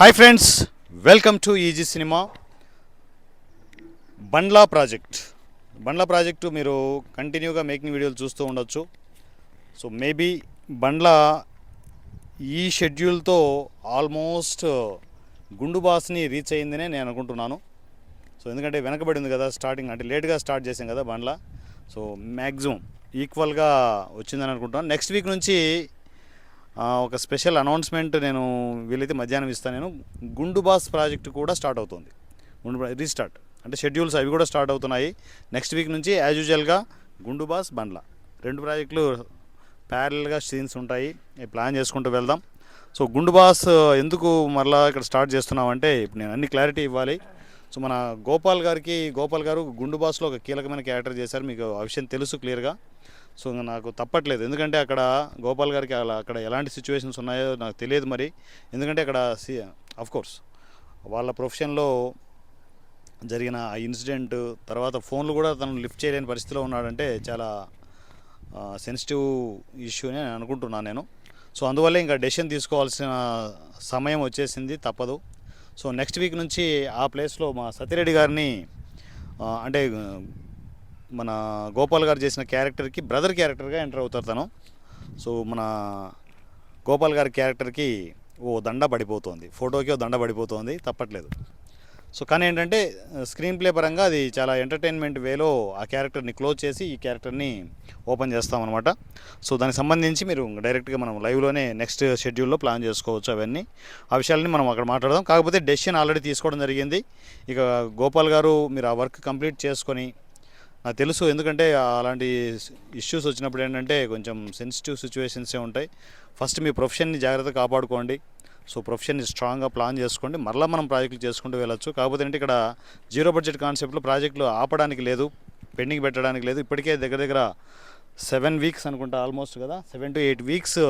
Hi friends welcome to easy cinema Bandla project Bandla project మీరు కంటిన్యూగా making వీడియోలు చూస్తూ ఉండొచ్చు. సో మేబీ బండ్లా ఈ షెడ్యూల్తో ఆల్మోస్ట్ uh, గుండు బాస్ని రీచ్ అయ్యిందనే నేను అనుకుంటున్నాను. సో ఎందుకంటే వెనకబడింది కదా స్టార్టింగ్ అంటే లేట్గా స్టార్ట్ చేసాం కదా బండ్లా సో మ్యాక్సిమం ఈక్వల్గా వచ్చిందని అనుకుంటున్నాను. నెక్స్ట్ వీక్ నుంచి ఒక స్పెషల్ అనౌన్స్మెంట్ నేను వీలైతే మధ్యాహ్నం ఇస్తాను నేను. గుండు బాస్ ప్రాజెక్ట్ కూడా స్టార్ట్ అవుతుంది. గుండు రీస్టార్ట్ అంటే షెడ్యూల్స్ అవి కూడా స్టార్ట్ అవుతున్నాయి. నెక్స్ట్ వీక్ నుంచి యాజ్ యూజువల్గా గుండు బాస్ బండ్ల. రెండు ప్రాజెక్టులు ప్యారల్గా సీన్స్ ఉంటాయి. ప్లాన్ చేసుకుంటూ వెళ్దాం. సో గుండు బాస్ ఎందుకు మరలా ఇక్కడ స్టార్ట్ చేస్తున్నామంటే ఇప్పుడు నేను అన్ని క్లారిటీ ఇవ్వాలి. సో మన గోపాల్ గారికి గోపాల్ గారు గుండు బాస్లో ఒక కీలకమైన క్యారెక్టర్ చేశారు. మీకు ఆ విషయం తెలుసు క్లియర్గా సో నాకు తప్పట్లేదు. ఎందుకంటే అక్కడ గోపాల్ గారికి అలా అక్కడ ఎలాంటి సిచ్యువేషన్స్ ఉన్నాయో నాకు తెలియదు మరి. ఎందుకంటే అక్కడ సి కోర్స్ వాళ్ళ ప్రొఫెషన్లో జరిగిన ఆ ఇన్సిడెంట్ తర్వాత ఫోన్లు కూడా తను లిఫ్ట్ చేయలేని పరిస్థితిలో ఉన్నాడంటే చాలా సెన్సిటివ్ ఇష్యూ అని నేను అనుకుంటున్నాను నేను. సో అందువల్ల ఇంకా డెసిషన్ తీసుకోవాల్సిన సమయం వచ్చేసింది తప్పదు. సో నెక్స్ట్ వీక్ నుంచి ఆ ప్లేస్లో మా సత్యరెడ్డి గారిని అంటే మన గోపాల్ గారు చేసిన క్యారెక్టర్కి బ్రదర్ క్యారెక్టర్గా ఎంటర్ అవుతారు తను. సో మన గోపాల్ గారి క్యారెక్టర్కి ఓ దండ పడిపోతుంది. ఫోటోకి ఓ దండ పడిపోతుంది. తప్పట్లేదు. సో కానీ ఏంటంటే స్క్రీన్ ప్లే పరంగా అది చాలా ఎంటర్టైన్మెంట్ వేలో ఆ క్యారెక్టర్ని క్లోజ్ చేసి ఈ క్యారెక్టర్ని ఓపెన్ చేస్తామన్నమాట. సో దానికి సంబంధించి మీరు డైరెక్ట్గా మనం లైవ్లోనే నెక్స్ట్ షెడ్యూల్లో ప్లాన్ చేసుకోవచ్చు అవన్నీ. ఆ విషయాలని మనం అక్కడ మాట్లాడదాం. కాకపోతే డెసిషన్ ఆల్రెడీ తీసుకోవడం జరిగింది. ఇక గోపాల్ గారు మీరు ఆ వర్క్ కంప్లీట్ చేసుకొని నాకు తెలుసు. ఎందుకంటే అలాంటి ఇష్యూస్ వచ్చినప్పుడు ఏంటంటే కొంచెం సెన్సిటివ్ సిచ్యువేషన్సే ఉంటాయి. ఫస్ట్ మీ ప్రొఫెషన్ని జాగ్రత్తగా కాపాడుకోండి. సో ప్రొఫెషన్ని స్ట్రాంగ్గా ప్లాన్ చేసుకోండి. మరలా మనం ప్రాజెక్టులు చేసుకుంటూ వెళ్ళొచ్చు. కాకపోతే ఏంటి ఇక్కడ జీరో బడ్జెట్ కాన్సెప్ట్లో ప్రాజెక్టులు ఆపడానికి లేదు. పెండింగ్ పెట్టడానికి లేదు. ఇప్పటికే దగ్గర దగ్గర సెవెన్ వీక్స్ అనుకుంటా ఆల్మోస్ట్ కదా. Seven to eight weeks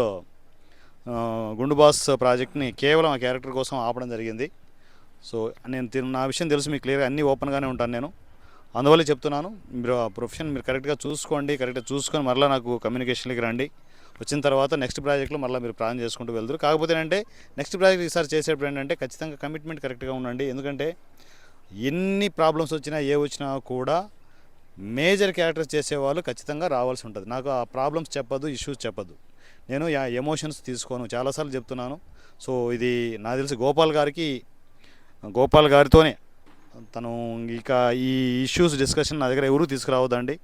Gundu boss ప్రాజెక్ట్ని కేవలం ఆ క్యారెక్టర్ కోసం ఆపడం జరిగింది. సో నేను నా విషయం తెలుసు. మీకు క్లియర్గా అన్నీ ఓపెన్గానే ఉంటాను నేను. అందువల్ల చెప్తున్నాను మీరు ఆ ప్రొఫెషన్ మీరు కరెక్ట్గా చూసుకోండి కరెక్ట్గా చూసుకొని మరలా నాకు కమ్యూనికేషన్కి రండి. వచ్చిన తర్వాత నెక్స్ట్ ప్రాజెక్ట్లో మళ్ళీ మీరు ప్లాన్ చేసుకుంటూ వెళ్తారు కాకపోతే ఏంటంటే నెక్స్ట్ ప్రాజెక్ట్ ఈసారి చేసేటప్పుడు ఏంటంటే ఖచ్చితంగా కమిట్మెంట్ కరెక్ట్గా ఉండండి. ఎందుకంటే ఎన్ని ప్రాబ్లమ్స్ వచ్చినా ఏ వచ్చినా కూడా మేజర్ క్యారెక్టర్స్ చేసేవాళ్ళు ఖచ్చితంగా రావాల్సి ఉంటుంది. నాకు ఆ ప్రాబ్లమ్స్ చెప్పదు ఇష్యూస్ చెప్పదు. నేను ఆ ఎమోషన్స్ తీసుకోను. చాలాసార్లు చెప్తున్నాను. సో ఇది నాకు తెలిసి గోపాల్ గారికి గోపాల్ గారితోనే తను ఇక ఈ ఇష్యూస్ డిస్కషన్ నా దగ్గర ఎవరు తీసుకురావద్దండి.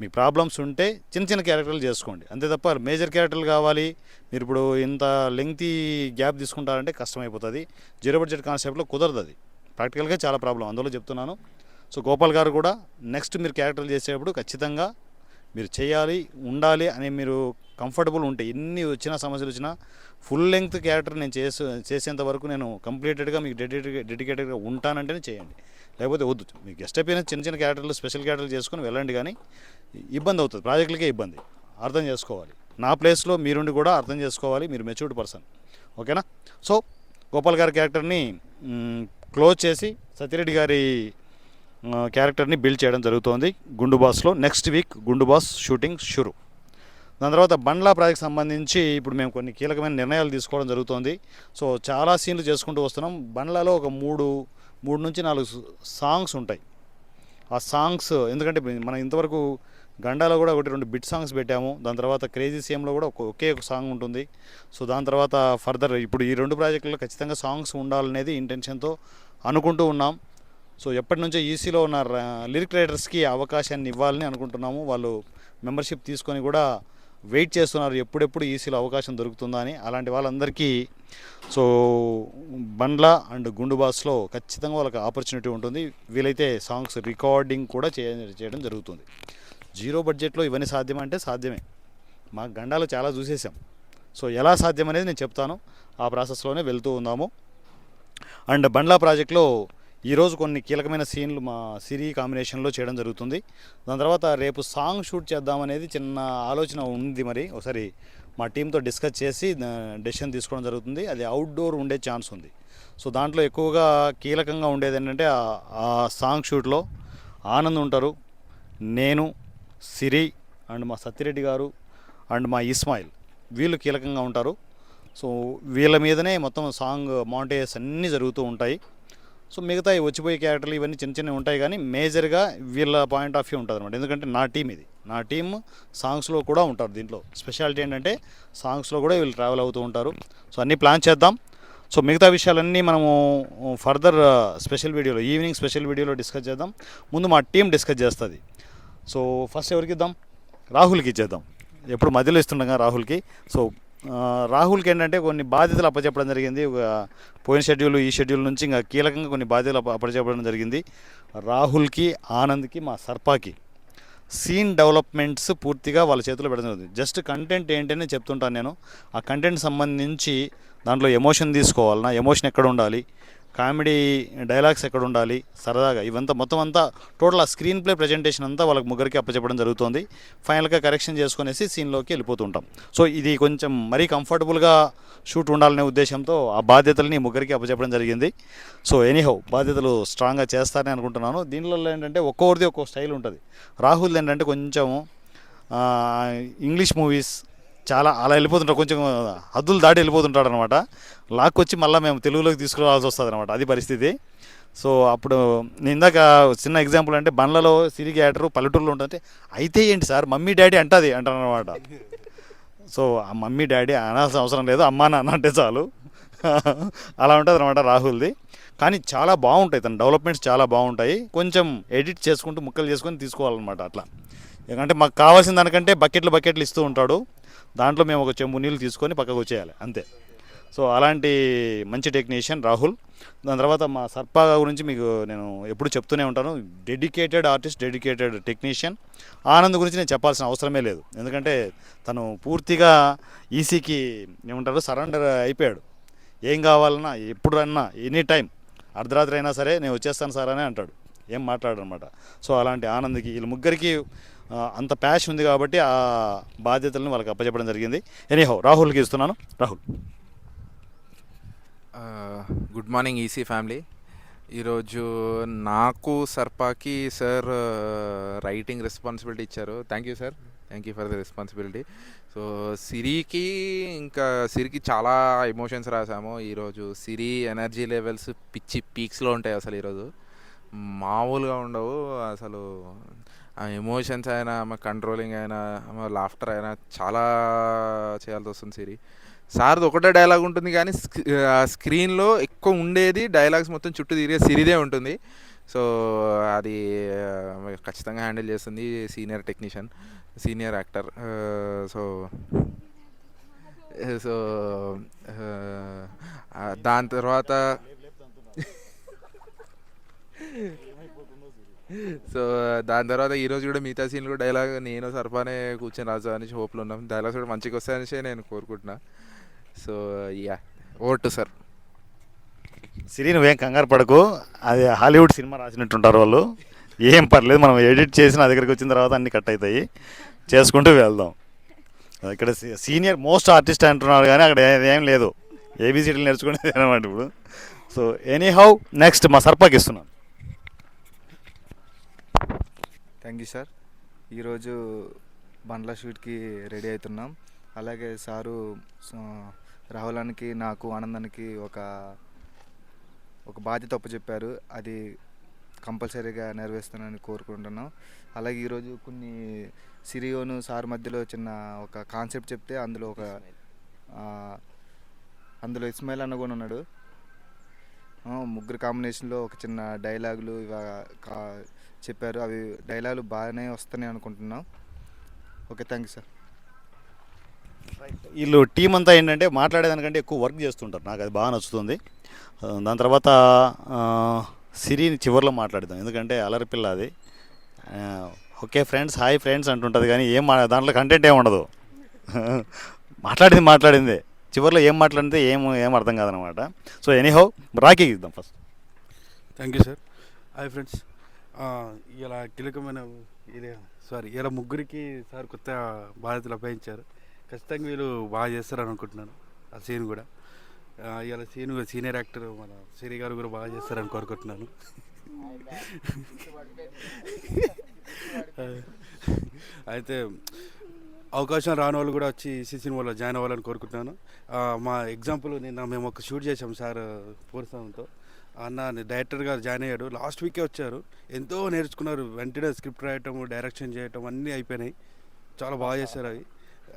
మీ ప్రాబ్లమ్స్ ఉంటే చిన్న చిన్న క్యారెక్టర్లు చేసుకోండి. అంతే తప్ప మేజర్ క్యారెక్టర్లు కావాలి. మీరు ఇప్పుడు ఇంత లెంగ్తీ గ్యాప్ తీసుకుంటారంటే కష్టమైపోతుంది. జీరో బడ్జెట్ కాన్సెప్ట్లో కుదరదు అది ప్రాక్టికల్గా చాలా ప్రాబ్లం అందులో చెప్తున్నాను. సో గోపాల్ గారు కూడా నెక్స్ట్ మీరు క్యారెక్టర్లు చేసేటప్పుడు ఖచ్చితంగా మీరు చేయాలి ఉండాలి అని మీరు కంఫర్టబుల్ ఉంటే ఎన్ని వచ్చినా సమస్యలు వచ్చినా ఫుల్ లెంగ్త్ క్యారెక్టర్ నేను చేసే చేసేంత వరకు నేను కంప్లీటెడ్గా మీకు డెడికేటెడ్గా డెడికేటెడ్గా ఉంటానంటేనే చేయండి. లేకపోతే వద్దు. మీకు గెస్ట్ అయిపోయిన చిన్న చిన్న క్యారెక్టర్లు స్పెషల్ క్యారెక్టర్లు చేసుకొని వెళ్ళండి కానీ ఇబ్బంది అవుతుంది. ప్రాజెక్టులకే ఇబ్బంది. అర్థం చేసుకోవాలి. నా ప్లేస్లో మీరుండి కూడా అర్థం చేసుకోవాలి. మీరు మెచ్యూర్డ్ పర్సన్. ఓకేనా? సో గోపాల్ గారి క్యారెక్టర్ని క్లోజ్ చేసి సత్యరెడ్డి గారి క్యారెక్టర్ని బిల్డ్ చేయడం జరుగుతోంది. గుండు బాస్లో next week Gundu boss shooting షురు. దాని తర్వాత బండ్లా ప్రాజెక్ట్ సంబంధించి ఇప్పుడు మేము కొన్ని కీలకమైన నిర్ణయాలు తీసుకోవడం జరుగుతోంది. సో చాలా సీన్లు చేసుకుంటూ వస్తున్నాం. బండ్లలో ఒక మూడు మూడు నుంచి నాలుగు సాంగ్స్ ఉంటాయి. ఆ సాంగ్స్ ఎందుకంటే మనం ఇంతవరకు గండాలో కూడా ఒకటి రెండు బిట్ సాంగ్స్ పెట్టాము. దాని తర్వాత క్రేజీ సీఎంలో కూడా ఒక ఒకే ఒక సాంగ్ ఉంటుంది. సో దాని తర్వాత ఫర్దర్ ఇప్పుడు ఈ రెండు ప్రాజెక్టుల్లో ఖచ్చితంగా సాంగ్స్ ఉండాలనేది ఇంటెన్షన్తో అనుకుంటూ ఉన్నాం. సో ఎప్పటి నుంచో ఈసీలో ఉన్న లిరిక్ రైటర్స్కి అవకాశాన్ని ఇవ్వాలని అనుకుంటున్నాము. వాళ్ళు మెంబర్షిప్ తీసుకొని కూడా వెయిట్ చేస్తున్నారు ఎప్పుడెప్పుడు ఈసీలో అవకాశం దొరుకుతుందా అని అలాంటి వాళ్ళందరికీ సో బండ్ల అండ్ గుండు బాస్లో ఖచ్చితంగా వాళ్ళకి ఆపర్చునిటీ ఉంటుంది. వీలైతే సాంగ్స్ రికార్డింగ్ కూడా చేయ చేయడం జరుగుతుంది. జీరో బడ్జెట్లో ఇవన్నీ సాధ్యమే అంటే సాధ్యమే. మా గండాలు చాలా చూసేసాం సో ఎలా సాధ్యం అనేది నేను చెప్తాను. ఆ ప్రాసెస్లోనే వెళ్తూ ఉన్నాము. అండ్ బండ్లా ప్రాజెక్ట్లో ఈరోజు కొన్ని కీలకమైన సీన్లు మా సిరి కాంబినేషన్లో చేయడం జరుగుతుంది. దాని తర్వాత రేపు సాంగ్ షూట్ చేద్దామనేది చిన్న ఆలోచన ఉంది మరి. ఒకసారి మా టీంతో డిస్కస్ చేసి డెసిషన్ తీసుకోవడం జరుగుతుంది. అది అవుట్డోర్ ఉండే ఛాన్స్ ఉంది. సో దాంట్లో ఎక్కువగా కీలకంగా ఉండేది ఏంటంటే ఆ- సాంగ్ షూట్లో ఆనంద్ ఉంటారు నేను సిరి అండ్ మా సత్యరెడ్డి గారు అండ్ మా ఇస్మాయిల్. వీళ్ళు కీలకంగా ఉంటారు. సో వీళ్ళ మీదనే మొత్తం సాంగ్ మౌంటేజెస్ అన్నీ జరుగుతూ ఉంటాయి. సో మిగతా వచ్చిపోయే క్యారెక్టర్లు ఇవన్నీ చిన్న చిన్నవి ఉంటాయి కానీ మేజర్గా వీళ్ళ పాయింట్ ఆఫ్ వ్యూ ఉంటుంది అనమాట ఎందుకంటే నా టీం ఇది. నా టీం సాంగ్స్లో కూడా ఉంటారు దీంట్లో. స్పెషాలిటీ ఏంటంటే సాంగ్స్లో కూడా వీళ్ళు ట్రావెల్ అవుతూ ఉంటారు. సో అన్నీ ప్లాన్ చేద్దాం. సో మిగతా విషయాలన్నీ మనము ఫర్దర్ స్పెషల్ వీడియోలో ఈవినింగ్ స్పెషల్ వీడియోలో డిస్కస్ చేద్దాం. ముందు మా టీం డిస్కస్ చేస్తుంది. సో ఫస్ట్ ఎవరికి ఇద్దాం? రాహుల్కి ఇచ్చేద్దాం. ఎప్పుడు మధ్యలో ఇస్తుండగా రాహుల్కి. సో రాహుల్కి ఏంటంటే కొన్ని బాధ్యతలు అప్పచెప్పడం జరిగింది. ఒక పోయిన షెడ్యూల్ ఈ షెడ్యూల్ నుంచి ఇంకా కీలకంగా కొన్ని బాధ్యతలు అప్పచెప్పడం జరిగింది. రాహుల్కి ఆనంద్కి మా సర్పాకి సీన్ డెవలప్మెంట్స్ పూర్తిగా వాళ్ళ చేతిలో పెడతాం జరుగుతుంది జస్ట్ కంటెంట్ ఏంటనే చెప్తుంటాను నేను. ఆ కంటెంట్ సంబంధించి దాంట్లో ఎమోషన్ తీసుకోవాలన్నా ఎమోషన్ ఎక్కడ ఉండాలి కామెడీ డైలాగ్స్ ఎక్కడ ఉండాలి? సరదాగా ఇవంతా మొత్తం అంతా టోటల్ ఆ స్క్రీన్ ప్లే ప్రజెంటేషన్ అంతా వాళ్ళకి ముగ్గురికి అప్పచెప్పడం జరుగుతుంది. ఫైనల్గా కరెక్షన్ చేసుకునేసి సీన్లోకి వెళ్ళిపోతుంటాం. సో ఇది కొంచెం మరీ కంఫర్టబుల్గా షూట్ ఉండాలనే ఉద్దేశంతో ఆ బాధ్యతల్ని ముగ్గురికి అప్పచెప్పడం జరిగింది. సో ఎనీహౌ బాధ్యతలు స్ట్రాంగ్గా చేస్తారని అనుకుంటున్నాను. దీనిలో ఏంటంటే ఒక్కొక్కరిది ఒక్కో స్టైల్ ఉంటుంది. రాహుల్ ఏంటంటే కొంచెం ఇంగ్లీష్ మూవీస్ చాలా అలా వెళ్ళిపోతుంటారు కొంచెం హద్దులు దాటి వెళ్ళిపోతుంటాడు అనమాట వచ్చి మళ్ళీ మేము తెలుగులోకి తీసుకురావాల్సి వస్తుంది అనమాట అది పరిస్థితి. సో అప్పుడు నేను ఇందాక చిన్న ఎగ్జాంపుల్ అంటే బండ్లలో సిరి క్యారెక్టర్ పల్లెటూరులో ఉంటుంది అయితే ఏంటి సార్? మమ్మీ డాడీ అంటది అంటారు అనమాట సో ఆ మమ్మీ డాడీ అనాల్సిన అవసరం లేదు. అమ్మా నాన్న అంటే చాలు. అలా ఉంటుంది అనమాట రాహుల్ది. కానీ చాలా బాగుంటాయి. తన డెవలప్మెంట్స్ చాలా బాగుంటాయి. కొంచెం ఎడిట్ చేసుకుంటూ ముక్కలు చేసుకొని తీసుకోవాలన్నమాట అట్లా. ఎందుకంటే మాకు కావాల్సిన దానికంటే బకెట్లు బకెట్లు ఇస్తూ ఉంటాడు. దాంట్లో మేము ఒక చెంబు నీళ్ళు తీసుకొని పక్కకు వచ్చేయాలి అంతే. సో అలాంటి మంచి టెక్నీషియన్ రాహుల్. దాని తర్వాత మా సర్పా గురించి మీకు నేను ఎప్పుడు చెప్తూనే ఉంటాను. Dedicated artist dedicated technician. Anand గురించి నేను చెప్పాల్సిన అవసరమే లేదు. ఎందుకంటే తను పూర్తిగా ఈసీకి ఏమంటారు సరెండర్ అయిపోయాడు. ఏం కావాలన్నా ఎప్పుడన్నా ఎనీ టైం అర్ధరాత్రి అయినా సరే నేను వచ్చేస్తాను సార్ అని అంటాడు. ఏం మాట్లాడనమాట. సో అలాంటి ఆనంద్కి వీళ్ళ ముగ్గురికి అంత ప్యాషన్ ఉంది కాబట్టి ఆ బాధ్యతలను వాళ్ళకి అప్పచెప్పడం జరిగింది. ఎనీహో రాహుల్కి ఇస్తున్నాను Rahul. Good morning EC family ఈరోజు నాకు సర్పాకి సార్ రైటింగ్ రెస్పాన్సిబిలిటీ ఇచ్చారు. Thank you sir thank you for the responsibility so సిరికి ఇంకా సిరికి చాలా ఎమోషన్స్ రాసాము. ఈరోజు సిరి ఎనర్జీ లెవెల్స్ పిచ్చి పీక్స్లో ఉంటాయి అసలు ఈరోజు. మామూలుగా ఉండవు. అసలు ఆ ఎమోషన్స్ అయినా ఆమె కంట్రోలింగ్ అయినా ఆమె లాఫ్టర్ అయినా చాలా చేయాల్సి వస్తుంది సిరి. సార్ది ఒకటే డైలాగ్ ఉంటుంది కానీ స్క్రీన్లో ఎక్కువ ఉండేది డైలాగ్స్ మొత్తం చుట్టూ తిరిగే సిరిదే ఉంటుంది. సో అది ఖచ్చితంగా హ్యాండిల్ చేస్తుంది senior technician senior actor. So so దాని తర్వాత సో దాని తర్వాత ఈరోజు కూడా మిగతా సీన్లు కూడా డైలాగ్ నేను సర్పానే కూర్చొని రాజా అని హోప్లో ఉన్నాం. డైలాగ్స్ కూడా మంచిగా వస్తాయని నేను కోరుకుంటున్నా. సో యా ఓటు సార్ సిరి నువ్వేం కంగారు పడకు. అది హాలీవుడ్ సినిమా రాసినట్టుంటారు వాళ్ళు. ఏం పర్లేదు మనం ఎడిట్ చేసి నా దగ్గరికి వచ్చిన తర్వాత అన్ని కట్ అవుతాయి. చేసుకుంటూ వెళ్దాం. ఇక్కడ సీ- సీనియర్ మోస్ట్ ఆర్టిస్ట్ అంటున్నారు కానీ అక్కడ ఏం లేదు. ఏబీసీడీలు నేర్చుకునేది అనమాట ఇప్పుడు. సో ఎనీ హౌ నెక్స్ట్ మా సర్పాకి ఇస్తున్నాను. Thank you sir. ఈరోజు బండ్ల షూట్కి రెడీ అవుతున్నాం. అలాగే సారు రాహులానికి నాకు ఆనందానికి ఒక ఒక బాధ్యత చెప్పారు అది కంపల్సరీగా నెరవేరుస్తానని కోరుకుంటున్నాం. అలాగే ఈరోజు కొన్ని సిరియోను సార్ మధ్యలో చిన్న ఒక కాన్సెప్ట్ చెప్తే అందులో ఒక అందులో ఇస్మాయిల్ అన్న కూడా ఉన్నాడు. ముగ్గురు కాంబినేషన్లో ఒక చిన్న డైలాగులు ఇవా కా చెప్పారు. అవి డైలాగులు బాగానే వస్తాయి అనుకుంటున్నాం. Okay thank you sir. వీళ్ళు టీం అంతా ఏంటంటే మాట్లాడేదానికంటే ఎక్కువ వర్క్ చేస్తుంటారు. నాకు అది బాగా నచ్చుతుంది. ఆ, దాని తర్వాత సిరిని చివరిలో మాట్లాడదాం ఎందుకంటే అలరి పిల్ల అది. ఓకే ఫ్రెండ్స్ హాయ్ ఫ్రెండ్స్ అంటుంటుంది కానీ ఏం మా దాంట్లో కంటెంట్ ఏం ఉండదు. మాట్లాడింది మాట్లాడింది. చివరిలో ఏం మాట్లాడితే ఏం ఏం అర్థం కాదనమాట. సో ఎనీహౌ రాకీ ఇద్దాం first. Thank you sir. Hi friends. ఇలా కీలకమైన ఇది సారీ ఇలా ముగ్గురికి సార్ కొత్త బాధ్యతలు అప్పగించారు. ఖచ్చితంగా వీళ్ళు బాగా చేస్తారని అనుకుంటున్నాను ఆ సీన్ కూడా. ఇలా సీన్ సీనియర్ యాక్టర్ మన సిరి గారు కూడా బాగా చేస్తారని కోరుకుంటున్నాను. అయితే అవకాశం రాని వాళ్ళు కూడా వచ్చి ఈ సినిమాలో జాయిన్ అవ్వాలని కోరుకుంటున్నాను. మా ఎగ్జాంపుల్ నిన్న మేము ఒక షూట్ చేసాం సార్ పూర్సంతో అన్న డైరెక్టర్గా జాయిన్ అయ్యాడు. లాస్ట్ వీకే వచ్చారు. ఎంతో నేర్చుకున్నారు. వెంటనే స్క్రిప్ట్ రాయటం డైరెక్షన్ చేయటం అన్నీ అయిపోయినాయి. చాలా బాగా చేశారు అవి.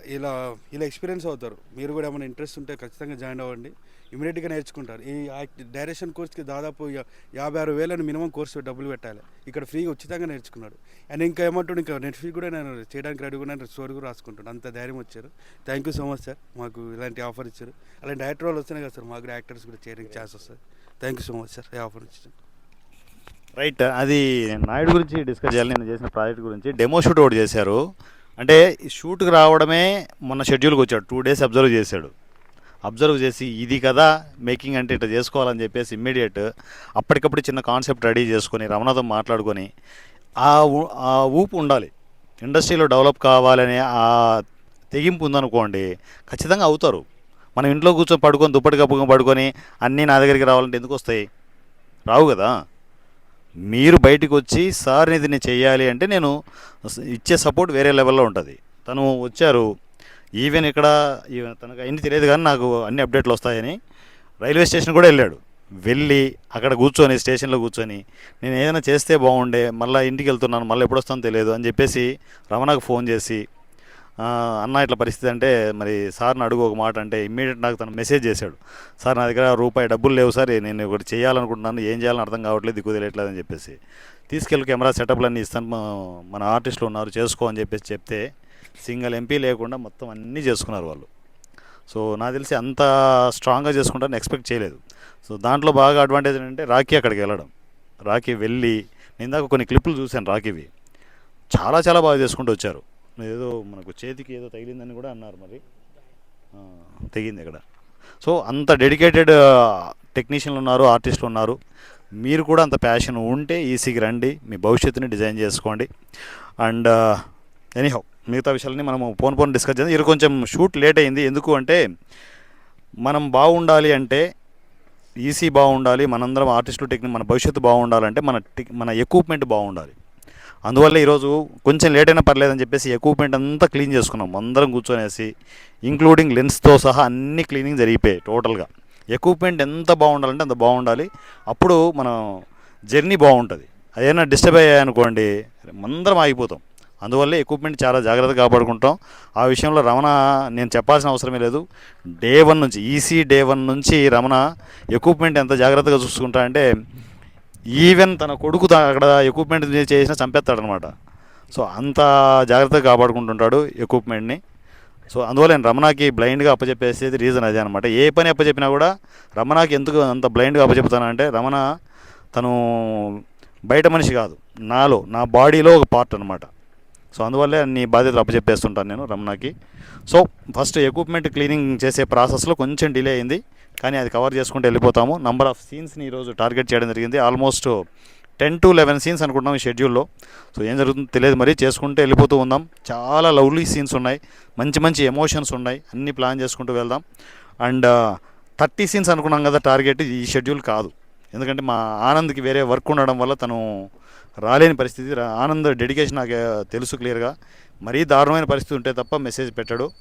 ఇలా ఇలా ఎక్స్పీరియన్స్ అవుతారు. మీరు కూడా ఏమైనా ఇంట్రెస్ట్ ఉంటే ఖచ్చితంగా జాయిన్ అవ్వండి. ఇమీడియట్గా నేర్చుకుంటారు. ఈ యాక్ట్- డైరెక్షన్ కోర్స్కి దాదాపు యాభై ఆరు వేలని మినిమం కోర్సు డబ్బులు పెట్టాలి. ఇక్కడ ఫ్రీగా ఉచితంగా నేర్చుకున్నాడు. అండ్ ఇంకా ఏమంటాడు ఇంకా నెట్ ఫీ కూడా నేను చేయడానికి రెడీ కూడా స్టోరీ కూడా రాసుకుంటాను అంత ధైర్యం వచ్చారు. Thank you so much sir మాకు ఇలాంటి ఆఫర్ ఇచ్చారు. అలాంటి డైరెక్టర్ వాళ్ళు వస్తున్నాయి కదా సార్ మాకు కూడా యాక్టర్స్ కూడా చేయడానికి ఛాన్స్ వస్తుంది. Thank you so much sir ఈ ఆఫర్ ఇచ్చారు రైట్ అది నాయుడు గురించి డిస్కస్ చేయాలి. నేను చేసిన ప్రాజెక్ట్ గురించి డెమో షూట్ ఒకటి చేశారు. అంటే ఈ షూట్కి రావడమే మొన్న షెడ్యూల్కి వచ్చాడు. టూ డేస్ అబ్జర్వ్ చేశాడు. అబ్జర్వ్ చేసి ఇది కదా మేకింగ్ అంటే ఇట్లా చేసుకోవాలని చెప్పేసి ఇమ్మీడియట్ అప్పటికప్పుడు చిన్న కాన్సెప్ట్ రెడీ చేసుకొని రమణతో మాట్లాడుకొని ఆ ఊ- ఆ ఊపు ఉండాలి. ఇండస్ట్రీలో డెవలప్ కావాలనే ఆ తెగింపు ఉందనుకోండి ఖచ్చితంగా అవుతారు. మనం ఇంట్లో కూర్చొని పడుకొని దుప్పటి కప్పుకొని పడుకొని అన్నీ నా దగ్గరికి రావాలంటే ఎందుకు వస్తాయి? రావు కదా. మీరు బయటికి వచ్చి సార్ ఇది నేను అంటే నేను ఇచ్చే సపోర్ట్ వేరే లెవెల్లో ఉంటుంది. తను వచ్చారు ఈవెన్ ఇక్కడ ఈవెన్ తనకు అన్నీ తెలియదు కానీ నాకు అన్ని అప్డేట్లు వస్తాయని రైల్వే స్టేషన్ కూడా వెళ్ళాడు. వెళ్ళి అక్కడ కూర్చొని స్టేషన్లో కూర్చొని నేను ఏదైనా చేస్తే బాగుండే మళ్ళీ ఇంటికి వెళ్తున్నాను మళ్ళీ ఎప్పుడు వస్తానో తెలియదు అని చెప్పేసి రమణకు ఫోన్ చేసి అన్న ఇట్లా పరిస్థితి అంటే మరి సార్ని అడుగు ఒక మాట అంటే ఇమ్మీడియట్ నాకు తను మెసేజ్ చేశాడు. సార్ నా దగ్గర రూపాయి డబ్బులు లేవు సార్ నేను ఒకటి చేయాలనుకుంటున్నాను ఏం చేయాలని అర్థం కావట్లేదు దిక్కు తెలియట్లేదు అని చెప్పేసి. తీసుకెళ్ళి కెమెరా సెటప్లు అన్నీ ఇస్తాను మన ఆర్టిస్టులు ఉన్నారు చేసుకో అని చెప్పేసి చెప్తే సింగిల్ ఎంపీ లేకుండా మొత్తం అన్నీ చేసుకున్నారు వాళ్ళు. సో నాకు తెలిసి అంత స్ట్రాంగ్గా చేసుకుంటారని ఎక్స్పెక్ట్ చేయలేదు. సో దాంట్లో బాగా అడ్వాంటేజ్ ఏంటంటే రాఖీ అక్కడికి వెళ్ళడం. రాఖీ వెళ్ళి నేను ఇందాక కొన్ని క్లిప్పులు చూశాను రాఖీవి. చాలా చాలా బాగా చేసుకుంటూ వచ్చారు. ఏదో మనకు చేతికి ఏదో తగిలిందని కూడా అన్నారు మరి. ఆ, తెగింది ఇక్కడ సో అంత డెడికేటెడ్ టెక్నీషియన్లు ఉన్నారు ఆర్టిస్టులు ఉన్నారు. మీరు కూడా అంత ప్యాషన్ ఉంటే ఈసీకి రండి. మీ భవిష్యత్తుని డిజైన్ చేసుకోండి. And anyhow. మిగతా విషయాలని మనం ఫోన్ ఫోన్ డిస్కస్ చేద్దాం. ఇది కొంచెం షూట్ లేట్ అయింది. ఎందుకు అంటే మనం బాగుండాలి అంటే ఈసీ బాగుండాలి మనందరం ఆర్టిస్టులు టెక్నిక్ మన భవిష్యత్తు బాగుండాలంటే మన టెక్ మన ఎక్విప్మెంట్ బాగుండాలి. అందువల్ల ఈరోజు కొంచెం లేట్ అయినా పర్లేదని చెప్పేసి ఎక్విప్మెంట్ అంతా క్లీన్ చేసుకున్నాం. అందరం కూర్చొనేసి ఇంక్లూడింగ్ లెన్స్తో సహా అన్ని క్లీనింగ్ జరిగిపోయాయి టోటల్గా. ఎక్విప్మెంట్ ఎంత బాగుండాలంటే అంత బాగుండాలి. అప్పుడు మనం జర్నీ బాగుంటుంది. అదేనా డిస్టర్బ్ అయ్యాయనుకోండి అందరం ఆగిపోతాం. అందువల్ల ఎక్విప్మెంట్ చాలా జాగ్రత్తగా కాపాడుకుంటాం. ఆ విషయంలో రమణ నేను చెప్పాల్సిన అవసరమే లేదు. డే వన్ నుంచి ఈసీ డే వన్ నుంచి రమణ ఎక్విప్మెంట్ ఎంత జాగ్రత్తగా చూసుకుంటా అంటే ఈవెన్ తన కొడుకు అక్కడ ఎక్విప్మెంట్ చేసినా చంపేస్తాడనమాట సో అంత జాగ్రత్తగా కాపాడుకుంటుంటాడు ఎక్విప్మెంట్ని సో అందువల్ల నేను రమణకి బ్లైండ్గా అప్పచెప్పేసేది రీజన్ అదే అనమాట ఏ పని అప్పచెప్పినా కూడా రమణకి ఎందుకు అంత బ్లైండ్గా అప్పచెప్తానంటే రమణ తను బయట మనిషి కాదు. నాలో నా బాడీలో ఒక పార్ట్ అనమాట సో అందువల్లే అన్ని బాధ్యతలు అప్పచెప్పేస్తుంటాను నేను రమణకి. సో ఫస్ట్ ఎక్విప్మెంట్ క్లీనింగ్ చేసే ప్రాసెస్లో కొంచెం డిలే అయింది. కానీ అది కవర్ చేసుకుంటూ వెళ్ళిపోతాము. నంబర్ ఆఫ్ సీన్స్ని ఈరోజు టార్గెట్ చేయడం జరిగింది. Almost ten to eleven scenes అనుకుంటున్నాం ఈ షెడ్యూల్లో సో ఏం జరుగుతుందో తెలియదు మరి. చేసుకుంటూ వెళ్ళిపోతూ ఉందాం. చాలా లవ్లీ సీన్స్ ఉన్నాయి. మంచి మంచి ఎమోషన్స్ ఉన్నాయి. అన్నీ ప్లాన్ చేసుకుంటూ వెళ్దాం. అండ్ థర్టీ సీన్స్ అనుకున్నాం కదా టార్గెట్ ఈ షెడ్యూల్ కాదు. ఎందుకంటే మా ఆనంద్కి వేరే వర్క్ ఉండడం వల్ల తను రాలేని పరిస్థితి ఆనంద్ డెడికేషన్ నాకు తెలుసు క్లియర్గా మరీ దారుణమైన పరిస్థితి ఉంటే తప్ప మెసేజ్ పెట్టడు.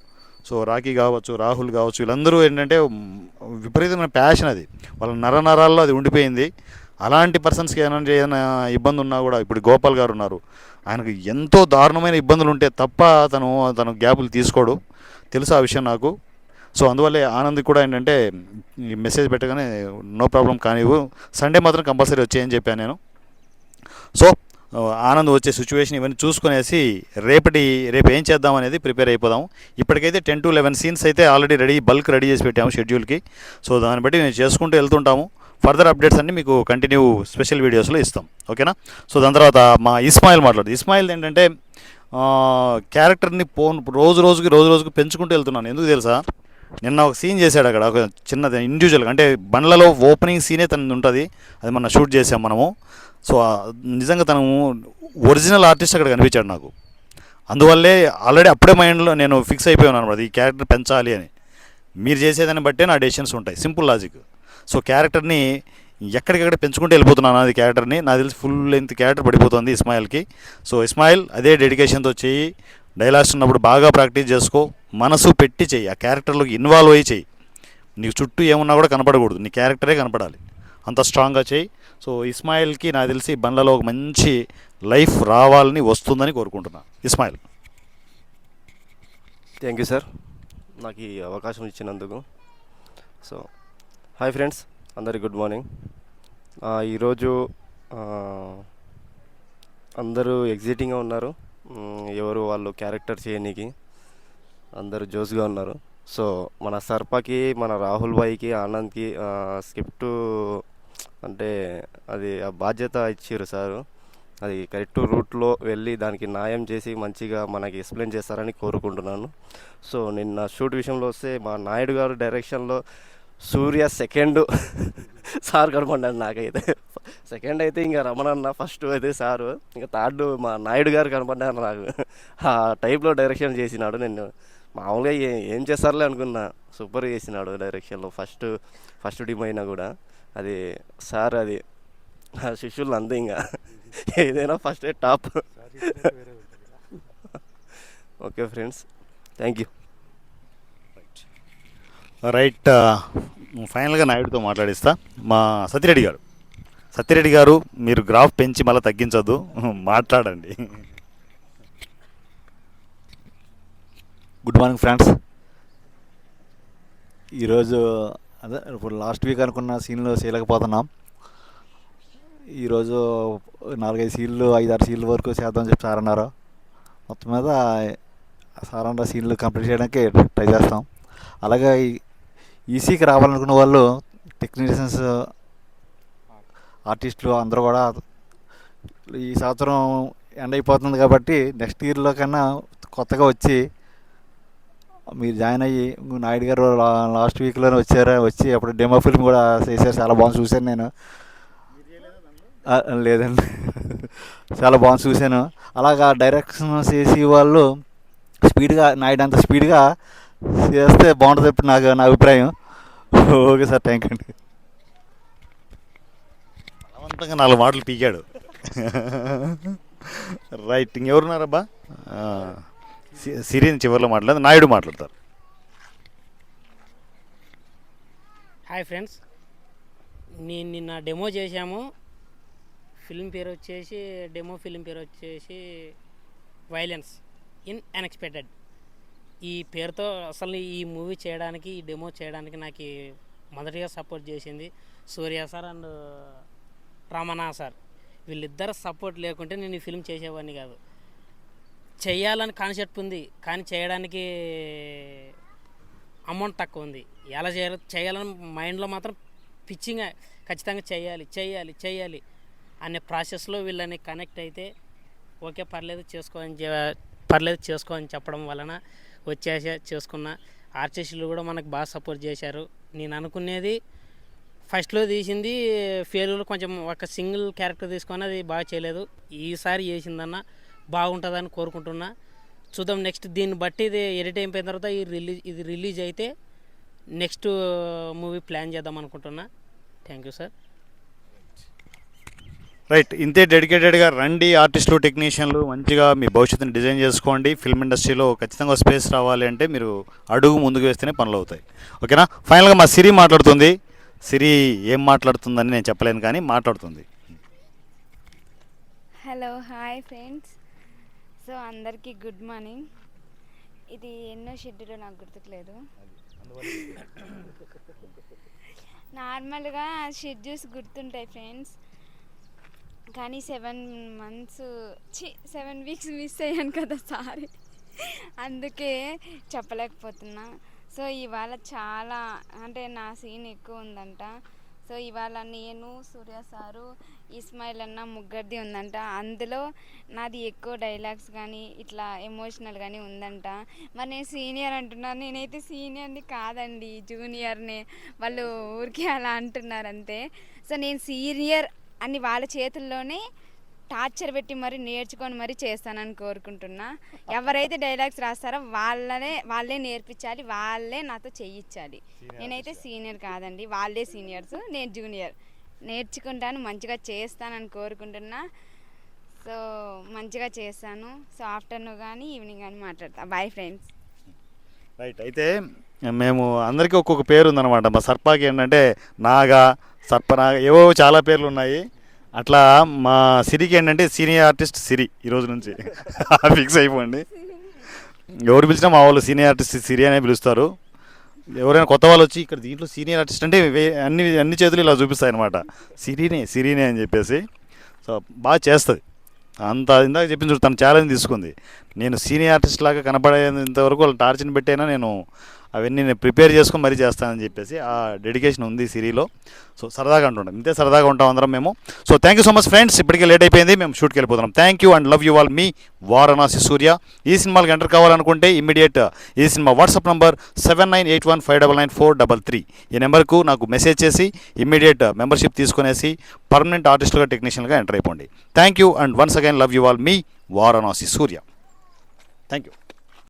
సో రాకీ కావచ్చు రాహుల్ కావచ్చు వీళ్ళందరూ ఏంటంటే విపరీతమైన ప్యాషన్ అది. వాళ్ళ నర నరాల్లో అది ఉండిపోయింది. అలాంటి పర్సన్స్కి ఏమైనా ఏదైనా ఇబ్బంది ఉన్నా కూడా ఇప్పుడు గోపాల్ గారు ఉన్నారు. ఆయనకు ఎంతో దారుణమైన ఇబ్బందులు ఉంటే తప్ప తను తను గ్యాపులు తీసుకోడు. తెలుసు ఆ విషయం నాకు. సో అందువల్లే ఆనంద్ కూడా ఏంటంటే మెసేజ్ పెట్టగానే నో ప్రాబ్లం కానివ్వు. సండే మాత్రం కంపల్సరీ వచ్చేయని చెప్పాను నేను. సో ఆనంద్ వచ్చే సిచ్యువేషన్ ఇవన్నీ చూసుకునేసి రేపటి రేపు ఏం చేద్దాం అనేది ప్రిపేర్ అయిపోదాం. ఇప్పటికైతే టెన్ టు లెవెన్ సీన్స్ అయితే ఆల్రెడీ రెడీ బల్క్ రెడీ చేసి పెట్టాము షెడ్యూల్కి సో దాన్ని బట్టి మేము చేసుకుంటూ వెళ్తుంటాము. ఫర్దర్ అప్డేట్స్ అన్ని మీకు కంటిన్యూ స్పెషల్ వీడియోస్లో ఇస్తాం. ఓకేనా? సో దాని తర్వాత మా ఇస్మాయిల్ మాట్లాడు ఇస్మాయిల్ ఏంటంటే క్యారెక్టర్ని పోన్ రోజు రోజుకి రోజు రోజుకి పెంచుకుంటూ వెళ్తున్నాను. ఎందుకు తెలుసా? నిన్న ఒక సీన్ చేశాడు అక్కడ ఒక చిన్నది ఇండివిజువల్గా అంటే బండ్లలో ఓపెనింగ్ సీనే తనది ఉంటుంది అది మన షూట్ చేసాం మనము. సో నిజంగా తను ఒరిజినల్ ఆర్టిస్ట్ అక్కడ కనిపించాడు నాకు. అందువల్లే ఆల్రెడీ అప్పుడే మైండ్లో నేను ఫిక్స్ అయిపోయాను అనమాట ఈ క్యారెక్టర్ పెంచాలి అని. మీరు చేసేదాన్ని బట్టే నా డెసిషన్స్ ఉంటాయి సింపుల్ లాజిక్ సో క్యారెక్టర్ని ఎక్కడికక్కడ పెంచుకుంటూ వెళ్ళిపోతున్నాను అది క్యారెక్టర్ని నాకు తెలిసి ఫుల్ లెంత్ క్యారెక్టర్ పడిపోతుంది ఇస్మాయిల్కి. సో ఇస్మాయిల్ అదే డెడికేషన్తో చేయి డైలాగ్స్ ఉన్నప్పుడు బాగా ప్రాక్టీస్ చేసుకో. మనసు పెట్టి చెయ్యి ఆ క్యారెక్టర్లోకి ఇన్వాల్వ్ అయ్యి చెయ్యి నీకు చుట్టూ ఏమున్నా కూడా కనపడకూడదు నీ క్యారెక్టరే కనపడాలి. అంత స్ట్రాంగ్గా చేయి. సో ఇస్మాయిల్కి నాకు తెలిసి బండ్లలో ఒక మంచి లైఫ్ రావాలని వస్తుందని కోరుకుంటున్నా. ఇస్మాయిల్. Thank you sir. నాకు ఈ అవకాశం ఇచ్చినందుకు. So hi friends. అందరికి గుడ్ మార్నింగ్. ఈరోజు అందరూ ఎగ్జిటింగ్గా ఉన్నారు. ఎవరు వాళ్ళు క్యారెక్టర్ చేయనీకి. అందరూ జోస్గా ఉన్నారు. సో మన సర్పకి మన రాహుల్ భాయ్కి ఆనంద్కి స్క్రిప్ట్ అంటే అది ఆ బాధ్యత ఇచ్చారు సారు. అది కరెక్ట్ రూట్లో వెళ్ళి దానికి న్యాయం చేసి మంచిగా మనకి ఎక్స్ప్లెయిన్ చేస్తారని కోరుకుంటున్నాను. సో నిన్న షూట్ విషయంలో వస్తే మా నాయుడు గారు డైరెక్షన్లో సూర్య సెకండ్ సార్ కనపడ్డాడు నాకైతే. సెకండ్ అయితే ఇంకా రమణన్న ఫస్ట్ అయితే సారు. ఇంకా థర్డ్ మా నాయుడు గారు కనపడ్డారు నాకు. ఆ టైప్లో డైరెక్షన్ చేసినాడు నేను మామూలుగా ఏ- ఏం చేస్తారులే అనుకున్నా. సూపర్ చేసినాడు డైరెక్షన్లో. ఫస్ట్ ఫస్ట్ టీమ్ అయినా కూడా. అది సార్ అది శిష్యులు అంతే ఇంకా. ఏదైనా first top. Okay friends. Thank you. Right ఫైనల్గా నాయుడుతో మాట్లాడిస్తా. మా సత్యరెడ్డి గారు. సత్యరెడ్డి గారు మీరు గ్రాఫ్ పెంచి మళ్ళీ తగ్గించొద్దు. మాట్లాడండి. Good morning friends. ఈరోజు అదే ఇప్పుడు లాస్ట్ వీక్ అనుకున్న సీన్లు చేయలేకపోతున్నాం. ఈరోజు నాలుగైదు సీన్లు ఐదారు సీన్లు వరకు చేద్దామని చెప్పి సార్ అన్నారు. మొత్తం మీద సార్ అన్న సీన్లు కంప్లీట్ చేయడానికి ట్రై చేస్తాం. అలాగే ఈ- ఈసీకి రావాలనుకున్న వాళ్ళు టెక్నీషియన్స్ ఆర్టిస్టులు అందరూ కూడా ఈ సంవత్సరం ఎండ్ అయిపోతుంది కాబట్టి నెక్స్ట్ ఇయర్లో కన్నా కొత్తగా వచ్చి మీరు జాయిన్ అయ్యి నాయుడు గారు లాస్ట్ వీక్లోనే వచ్చారు? వచ్చి అప్పుడు డెమో ఫిల్మ్ కూడా చేశారు. చాలా బాగుంది చూశాను నేను. లేదండి. చాలా బాగుంది చూశాను. అలాగా డైరెక్షన్ చేసి వాళ్ళు స్పీడ్గా నాయుడు అంత స్పీడ్గా చేస్తే బాగుంటుంది ఇప్పుడు నాకు నా అభిప్రాయం. ఓకే సార్ థ్యాంక్ యూ అండి. బలవంతంగా నాలుగు మాటలు పీకాడు. రైట్ ఇంకెవరున్నారబ్బా? సిరీన్ చివరిలో మాట్లాడదు నాయుడు మాట్లాడతారు. Hi friends. నేను నిన్న డెమో చేశాము. ఫిల్మ్ పేరు వచ్చేసి డెమో ఫిల్మ్ పేరు వచ్చేసి వైలెన్స్ ఇన్ అన్ఎక్స్పెక్టెడ్ ఈ పేరుతో అసలు ఈ మూవీ చేయడానికి ఈ డెమో చేయడానికి నాకు మొదటిగా సపోర్ట్ చేసింది Surya sir and Ramana sir. వీళ్ళిద్దరు సపోర్ట్ లేకుంటే నేను ఈ ఫిల్మ్ చేసేవాడిని కాదు. చేయాలని కాన్సెప్ట్ ఉంది కానీ చేయడానికి అమౌంట్ తక్కువ ఉంది. ఎలా చేయాలి చేయాలని మైండ్లో మాత్రం పిచ్చింగ్ ఖచ్చితంగా చేయాలి చేయాలి చేయాలి అనే ప్రాసెస్లో వీళ్ళని కనెక్ట్ అయితే ఓకే పర్లేదు చేసుకోవాలని పర్లేదు చేసుకో అని చెప్పడం వలన వచ్చేసా చేసుకున్న ఆర్టిస్టులు కూడా మనకు బాగా సపోర్ట్ చేశారు. నేను అనుకునేది ఫస్ట్లో తీసింది ఫెయిల్యూర్ కొంచెం ఒక సింగిల్ క్యారెక్టర్ తీసుకొని అది బాగా చేయలేదు. ఈసారి చేసిందన్న బాగుంటుందని కోరుకుంటున్నా. చూద్దాం నెక్స్ట్ దీన్ని బట్టి ఇది ఎడిట్ అయిపోయిన తర్వాత ఈ రిలీజ్ ఇది రిలీజ్ అయితే నెక్స్ట్ మూవీ ప్లాన్ చేద్దాం అనుకుంటున్నా. Thank you sir. రైట్ ఇంతే డెడికేటెడ్గా రండి ఆర్టిస్టులు టెక్నీషియన్లు మంచిగా మీ భవిష్యత్తుని డిజైన్ చేసుకోండి. ఫిల్మ్ ఇండస్ట్రీలో ఖచ్చితంగా స్పేస్ రావాలి అంటే మీరు అడుగు ముందుకు వేస్తేనే పనులు అవుతాయి. ఓకేనా? ఫైనల్గా మా సిరి మాట్లాడుతుంది. సిరి ఏం మాట్లాడుతుందని నేను చెప్పలేను కానీ మాట్లాడుతుంది. Hello hi friends. సో అందరికీ గుడ్ మార్నింగ్. ఇది ఎన్నో షెడ్యూల్ నాకు గుర్తుకులేదు. నార్మల్గా షెడ్యూల్స్ గుర్తుంటాయి ఫ్రెండ్స్. కానీ సెవెన్ మంత్స్ చి సెవెన్ వీక్స్ మిస్ అయ్యాను కదా సారీ. అందుకే చెప్పలేకపోతున్నా. సో ఇవాళ చాలా అంటే నా సీన్ ఎక్కువ ఉందంట. సో ఇవాళ నేను సూర్య సారు ఇస్మాయిల్ అన్న ముగ్గురిది ఉందంట. అందులో నాది ఎక్కువ డైలాగ్స్ కానీ ఇట్లా ఎమోషనల్ కానీ ఉందంట. మరి నేను సీనియర్ అంటున్నాను నేనైతే సీనియర్ని కాదండి జూనియర్ని. వాళ్ళు ఊరికే అలా అంటున్నారు అంతే సో నేను సీనియర్ అని వాళ్ళ చేతుల్లోనే టార్చర్ పెట్టి మరి నేర్చుకొని మరి చేస్తానని కోరుకుంటున్నా. ఎవరైతే డైలాగ్స్ రాస్తారో వాళ్ళనే వాళ్ళే నేర్పించాలి వాళ్ళే నాతో చేయించాలి నేనైతే సీనియర్ కాదండి వాళ్ళే సీనియర్స్ నేను జూనియర్. నేర్చుకుంటాను మంచిగా చేస్తానని కోరుకుంటున్నా. సో మంచిగా చేస్తాను సో ఆఫ్టర్నూన్ కానీ ఈవినింగ్ కానీ మాట్లాడతాను బాయ్ ఫ్రెండ్స్ రైట్ అయితే మేము అందరికీ ఒక్కొక్క పేరు ఉందన్నమాట మా సర్పాకి ఏంటంటే నాగా సర్పనాగ ఏవో చాలా పేర్లు ఉన్నాయి అట్లా మా సిరికి ఏంటంటే సీనియర్ ఆర్టిస్ట్ సిరి ఈ రోజు నుంచి. ఫిక్స్ అయిపోండి. ఎవరు పిలిచినా మా వాళ్ళు సీనియర్ ఆర్టిస్ట్ సిరి అనే పిలుస్తారు. ఎవరైనా కొత్త వాళ్ళు వచ్చి ఇక్కడ దీంట్లో సీనియర్ ఆర్టిస్ట్ అంటే వే- అన్ని అన్ని చేతులు ఇలా చూపిస్తాయి అనమాట సిరినే సిరీనే అని చెప్పేసి. సో బాగా చేస్తుంది. అంత ఇందాక చెప్పింది చూడు తను ఛాలెంజ్ తీసుకుంది. నేను సీనియర్ ఆర్టిస్ట్ లాగా కనపడేంతవరకు వాళ్ళ టార్చిని పెట్టైనా నేను అవన్నీ నేను ప్రిపేర్ చేసుకొని మరీ చేస్తానని చెప్పేసి ఆ డెడికేషన్ ఉంది సిరీలో. సో సరదాగా ఉంటుంటాం ఇంతే సరదాగా ఉంటాం అందరం మేము. So thank you so much friends ఇప్పటికే లేట్ అయిపోయింది. మేము షూట్కి వెళ్ళిపోతున్నాం. Thank you and love you all మీ వారణాసి సూర్య. ఈ సినిమాకి ఎంటర్ కావాలనుకుంటే ఇమీడియట్ ఈ cinema WhatsApp number seven nine eight one five double nine four double three ఈ నెంబర్కు నాకు మెసేజ్ చేసి ఇమ్మీడియట్ మెంబర్షిప్ తీసుకునేసి పర్మనెంట్ ఆర్టిస్టులుగా టెక్నీషియన్గా ఎంటర్ అయిపోండి. Thank you and once again love you all me Varanasi Surya. Thank you